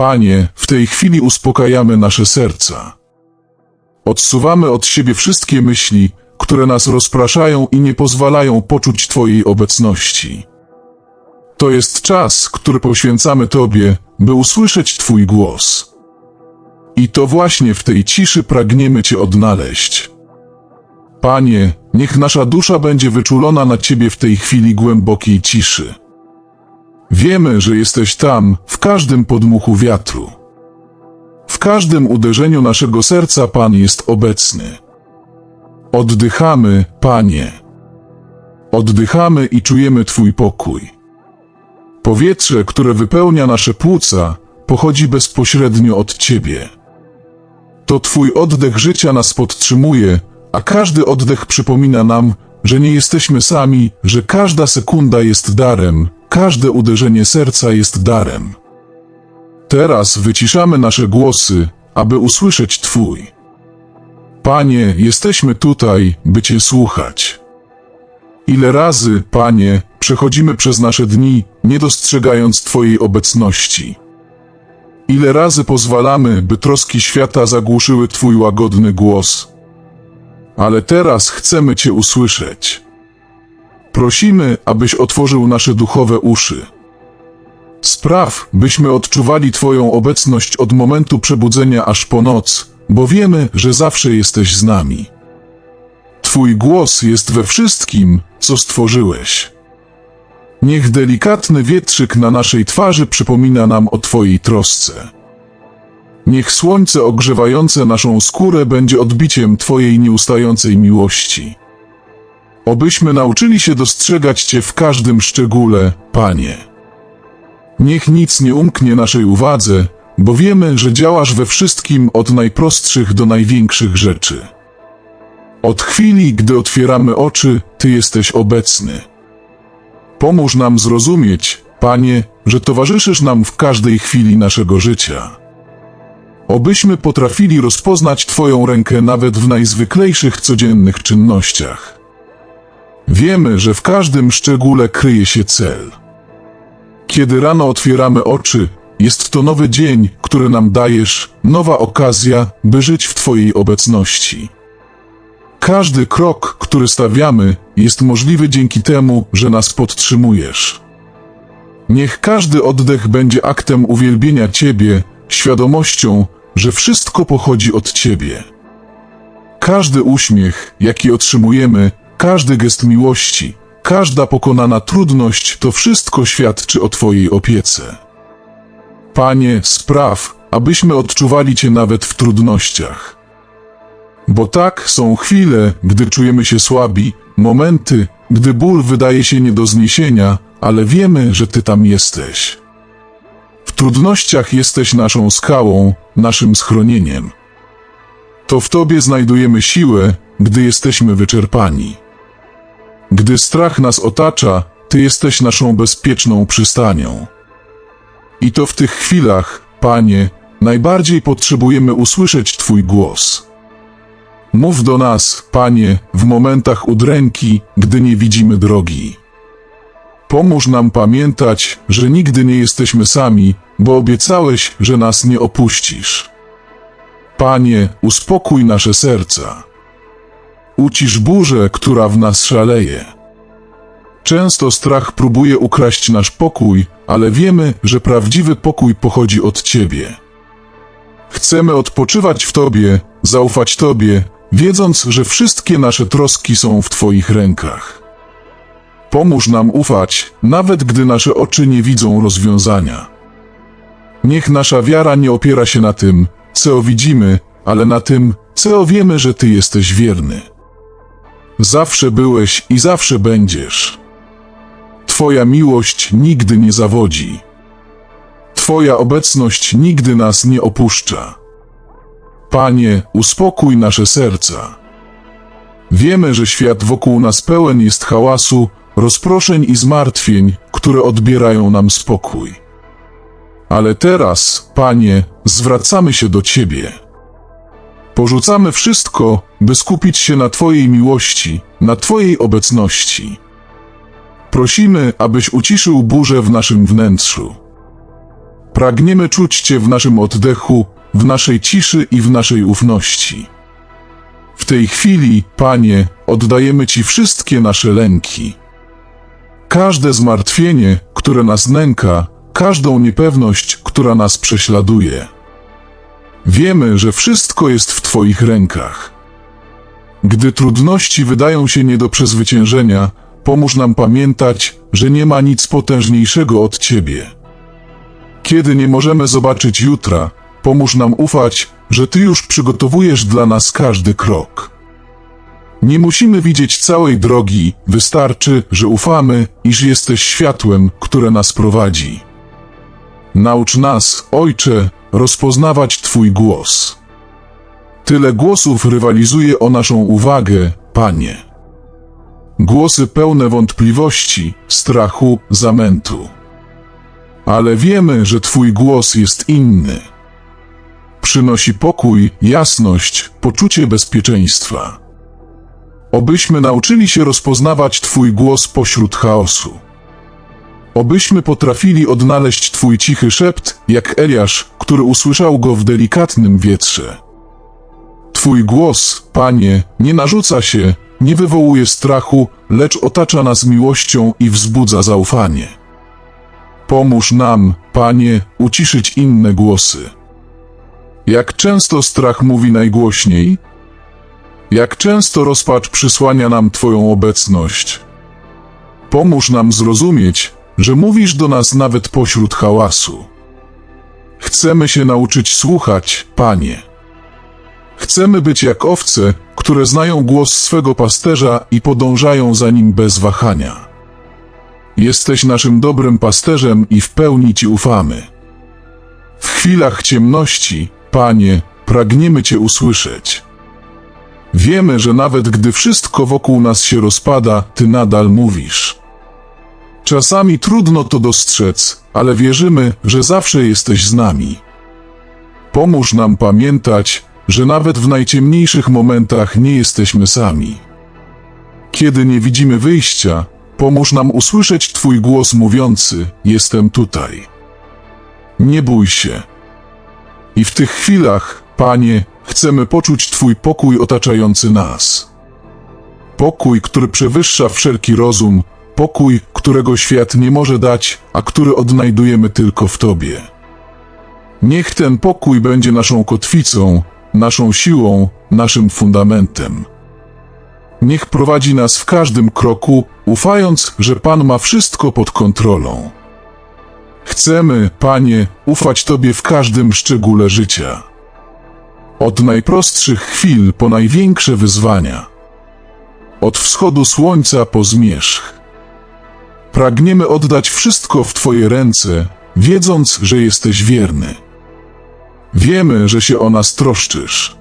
Panie, w tej chwili uspokajamy nasze serca. Odsuwamy od siebie wszystkie myśli, które nas rozpraszają i nie pozwalają poczuć Twojej obecności. To jest czas, który poświęcamy Tobie, by usłyszeć Twój głos. I to właśnie w tej ciszy pragniemy Cię odnaleźć. Panie, niech nasza dusza będzie wyczulona na Ciebie w tej chwili głębokiej ciszy. Wiemy, że jesteś tam, w każdym podmuchu wiatru. W każdym uderzeniu naszego serca Pan jest obecny. Oddychamy, Panie. Oddychamy i czujemy Twój pokój. Powietrze, które wypełnia nasze płuca, pochodzi bezpośrednio od Ciebie. To Twój oddech życia nas podtrzymuje, a każdy oddech przypomina nam, że nie jesteśmy sami, że każda sekunda jest darem, każde uderzenie serca jest darem. Teraz wyciszamy nasze głosy, aby usłyszeć Twój. Panie, jesteśmy tutaj, by Cię słuchać. Ile razy, Panie, przechodzimy przez nasze dni, nie dostrzegając Twojej obecności. Ile razy pozwalamy, by troski świata zagłuszyły Twój łagodny głos. Ale teraz chcemy Cię usłyszeć. Prosimy, abyś otworzył nasze duchowe uszy. Spraw, byśmy odczuwali Twoją obecność od momentu przebudzenia aż po noc, bo wiemy, że zawsze jesteś z nami. Twój głos jest we wszystkim, co stworzyłeś. Niech delikatny wietrzyk na naszej twarzy przypomina nam o Twojej trosce. Niech słońce ogrzewające naszą skórę będzie odbiciem Twojej nieustającej miłości. Obyśmy nauczyli się dostrzegać Cię w każdym szczególe, Panie. Niech nic nie umknie naszej uwadze, bo wiemy, że działasz we wszystkim od najprostszych do największych rzeczy. Od chwili, gdy otwieramy oczy, Ty jesteś obecny. Pomóż nam zrozumieć, Panie, że towarzyszysz nam w każdej chwili naszego życia. Obyśmy potrafili rozpoznać Twoją rękę nawet w najzwyklejszych codziennych czynnościach. Wiemy, że w każdym szczególe kryje się cel. Kiedy rano otwieramy oczy, jest to nowy dzień, który nam dajesz, nowa okazja, by żyć w Twojej obecności. Każdy krok, który stawiamy, jest możliwy dzięki temu, że nas podtrzymujesz. Niech każdy oddech będzie aktem uwielbienia Ciebie, świadomością, że wszystko pochodzi od Ciebie. Każdy uśmiech, jaki otrzymujemy, każdy gest miłości, każda pokonana trudność, to wszystko świadczy o Twojej opiece. Panie, spraw, abyśmy odczuwali Cię nawet w trudnościach. Bo tak są chwile, gdy czujemy się słabi, momenty, gdy ból wydaje się nie do zniesienia, ale wiemy, że Ty tam jesteś. W trudnościach jesteś naszą skałą, naszym schronieniem. To w Tobie znajdujemy siłę, gdy jesteśmy wyczerpani. Gdy strach nas otacza, Ty jesteś naszą bezpieczną przystanią. I to w tych chwilach, Panie, najbardziej potrzebujemy usłyszeć Twój głos. Mów do nas, Panie, w momentach udręki, gdy nie widzimy drogi. Pomóż nam pamiętać, że nigdy nie jesteśmy sami, bo obiecałeś, że nas nie opuścisz. Panie, uspokój nasze serca. Ucisz burzę, która w nas szaleje. Często strach próbuje ukraść nasz pokój, ale wiemy, że prawdziwy pokój pochodzi od Ciebie. Chcemy odpoczywać w Tobie, zaufać Tobie, wiedząc, że wszystkie nasze troski są w Twoich rękach. Pomóż nam ufać, nawet gdy nasze oczy nie widzą rozwiązania. Niech nasza wiara nie opiera się na tym, co widzimy, ale na tym, co wiemy, że Ty jesteś wierny. Zawsze byłeś i zawsze będziesz. Twoja miłość nigdy nie zawodzi. Twoja obecność nigdy nas nie opuszcza. Panie, uspokój nasze serca. Wiemy, że świat wokół nas pełen jest hałasu, rozproszeń i zmartwień, które odbierają nam spokój. Ale teraz, Panie, zwracamy się do Ciebie. Porzucamy wszystko, by skupić się na Twojej miłości, na Twojej obecności. Prosimy, abyś uciszył burzę w naszym wnętrzu. pragniemy czuć Cię w naszym oddechu, w naszej ciszy i w naszej ufności. W tej chwili, Panie, oddajemy Ci wszystkie nasze lęki. Każde zmartwienie, które nas nęka, każdą niepewność, która nas prześladuje. Wiemy, że wszystko jest w Twoich rękach. Gdy trudności wydają się nie do przezwyciężenia, pomóż nam pamiętać, że nie ma nic potężniejszego od Ciebie. Kiedy nie możemy zobaczyć jutra, pomóż nam ufać, że Ty już przygotowujesz dla nas każdy krok. Nie musimy widzieć całej drogi, wystarczy, że ufamy, iż jesteś światłem, które nas prowadzi. Naucz nas, Ojcze, rozpoznawać Twój głos. Tyle głosów rywalizuje o naszą uwagę, Panie. Głosy pełne wątpliwości, strachu, zamętu. Ale wiemy, że Twój głos jest inny. Przynosi pokój, jasność, poczucie bezpieczeństwa. Obyśmy nauczyli się rozpoznawać Twój głos pośród chaosu. Obyśmy potrafili odnaleźć Twój cichy szept, jak Eliasz, który usłyszał go w delikatnym wietrze. Twój głos, Panie, nie narzuca się, nie wywołuje strachu, lecz otacza nas miłością i wzbudza zaufanie. Pomóż nam, Panie, uciszyć inne głosy. Jak często strach mówi najgłośniej? Jak często rozpacz przysłania nam Twoją obecność? Pomóż nam zrozumieć, że mówisz do nas nawet pośród hałasu. Chcemy się nauczyć słuchać, Panie. Chcemy być jak owce, które znają głos swego pasterza i podążają za nim bez wahania. Jesteś naszym dobrym pasterzem i w pełni Ci ufamy. W chwilach ciemności, Panie, pragniemy Cię usłyszeć. Wiemy, że nawet gdy wszystko wokół nas się rozpada, Ty nadal mówisz. Czasami trudno to dostrzec, ale wierzymy, że zawsze jesteś z nami. Pomóż nam pamiętać, że nawet w najciemniejszych momentach nie jesteśmy sami. Kiedy nie widzimy wyjścia, pomóż nam usłyszeć Twój głos mówiący: Jestem tutaj. Nie bój się. I w tych chwilach, Panie, chcemy poczuć Twój pokój otaczający nas. Pokój, który przewyższa wszelki rozum, pokój, którego świat nie może dać, a który odnajdujemy tylko w Tobie. Niech ten pokój będzie naszą kotwicą, naszą siłą, naszym fundamentem. Niech prowadzi nas w każdym kroku, ufając, że Pan ma wszystko pod kontrolą. Chcemy, Panie, ufać Tobie w każdym szczególe życia. Od najprostszych chwil po największe wyzwania. Od wschodu słońca po zmierzch. Pragniemy oddać wszystko w Twoje ręce, wiedząc, że jesteś wierny. Wiemy, że się o nas troszczysz.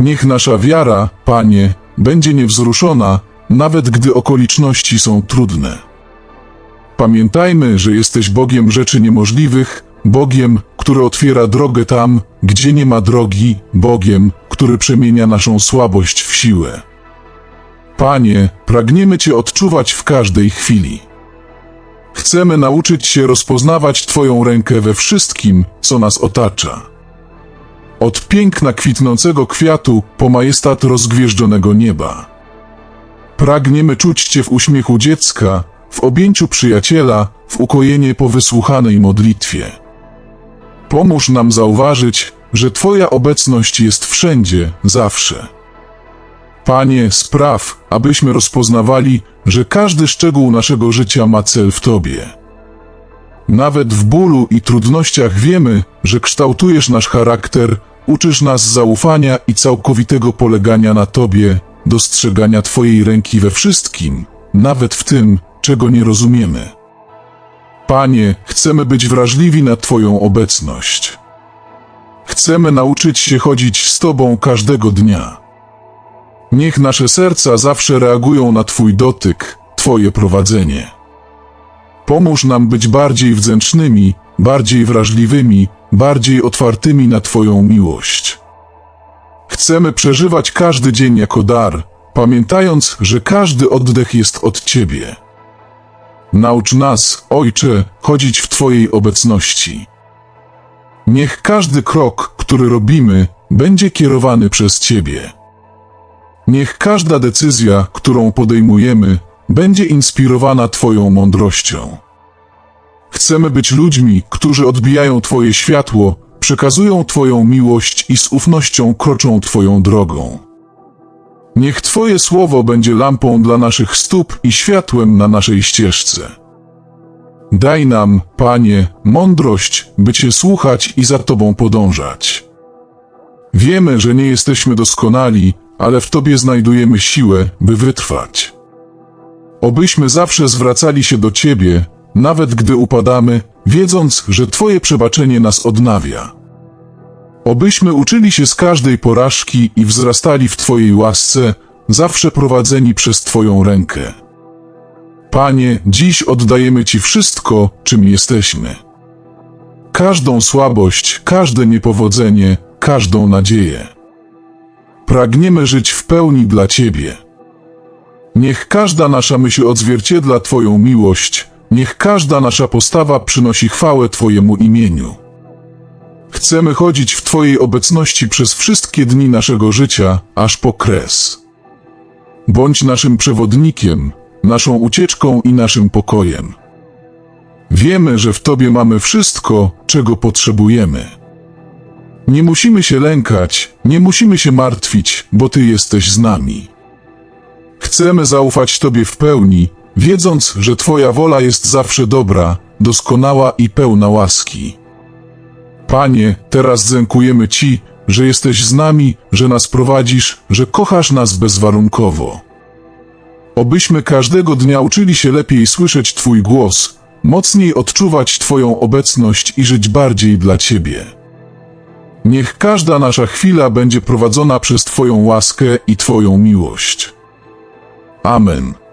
Niech nasza wiara, Panie, będzie niewzruszona, nawet gdy okoliczności są trudne. Pamiętajmy, że jesteś Bogiem rzeczy niemożliwych, Bogiem, który otwiera drogę tam, gdzie nie ma drogi, Bogiem, który przemienia naszą słabość w siłę. Panie, pragniemy Cię odczuwać w każdej chwili. Chcemy nauczyć się rozpoznawać Twoją rękę we wszystkim, co nas otacza. Od piękna kwitnącego kwiatu po majestat rozgwieżdżonego nieba. Pragniemy czuć Cię w uśmiechu dziecka, w objęciu przyjaciela, w ukojenie po wysłuchanej modlitwie. Pomóż nam zauważyć, że Twoja obecność jest wszędzie, zawsze. Panie, spraw, abyśmy rozpoznawali, że każdy szczegół naszego życia ma cel w Tobie. Nawet w bólu i trudnościach wiemy, że kształtujesz nasz charakter, uczysz nas zaufania i całkowitego polegania na Tobie, dostrzegania Twojej ręki we wszystkim, nawet w tym, czego nie rozumiemy. Panie, chcemy być wrażliwi na Twoją obecność. Chcemy nauczyć się chodzić z Tobą każdego dnia. Niech nasze serca zawsze reagują na Twój dotyk, Twoje prowadzenie. Pomóż nam być bardziej wdzięcznymi, bardziej wrażliwymi, bardziej otwartymi na Twoją miłość. Chcemy przeżywać każdy dzień jako dar, pamiętając, że każdy oddech jest od Ciebie. Naucz nas, Ojcze, chodzić w Twojej obecności. Niech każdy krok, który robimy, będzie kierowany przez Ciebie. Niech każda decyzja, którą podejmujemy, będzie inspirowana Twoją mądrością. Chcemy być ludźmi, którzy odbijają Twoje światło, przekazują Twoją miłość i z ufnością kroczą Twoją drogą. Niech Twoje słowo będzie lampą dla naszych stóp i światłem na naszej ścieżce. Daj nam, Panie, mądrość, by Cię słuchać i za Tobą podążać. Wiemy, że nie jesteśmy doskonali, ale w Tobie znajdujemy siłę, by wytrwać. Obyśmy zawsze zwracali się do Ciebie, nawet gdy upadamy, wiedząc, że Twoje przebaczenie nas odnawia. Obyśmy uczyli się z każdej porażki i wzrastali w Twojej łasce, zawsze prowadzeni przez Twoją rękę. Panie, dziś oddajemy Ci wszystko, czym jesteśmy. Każdą słabość, każde niepowodzenie, każdą nadzieję. Pragniemy żyć w pełni dla Ciebie. Niech każda nasza myśl odzwierciedla Twoją miłość, niech każda nasza postawa przynosi chwałę Twojemu imieniu. Chcemy chodzić w Twojej obecności przez wszystkie dni naszego życia, aż po kres. Bądź naszym przewodnikiem, naszą ucieczką i naszym pokojem. Wiemy, że w Tobie mamy wszystko, czego potrzebujemy. Nie musimy się lękać, nie musimy się martwić, bo Ty jesteś z nami. Chcemy zaufać Tobie w pełni, wiedząc, że Twoja wola jest zawsze dobra, doskonała i pełna łaski. Panie, teraz dziękujemy Ci, że jesteś z nami, że nas prowadzisz, że kochasz nas bezwarunkowo. Obyśmy każdego dnia uczyli się lepiej słyszeć Twój głos, mocniej odczuwać Twoją obecność i żyć bardziej dla Ciebie. Niech każda nasza chwila będzie prowadzona przez Twoją łaskę i Twoją miłość. Amen.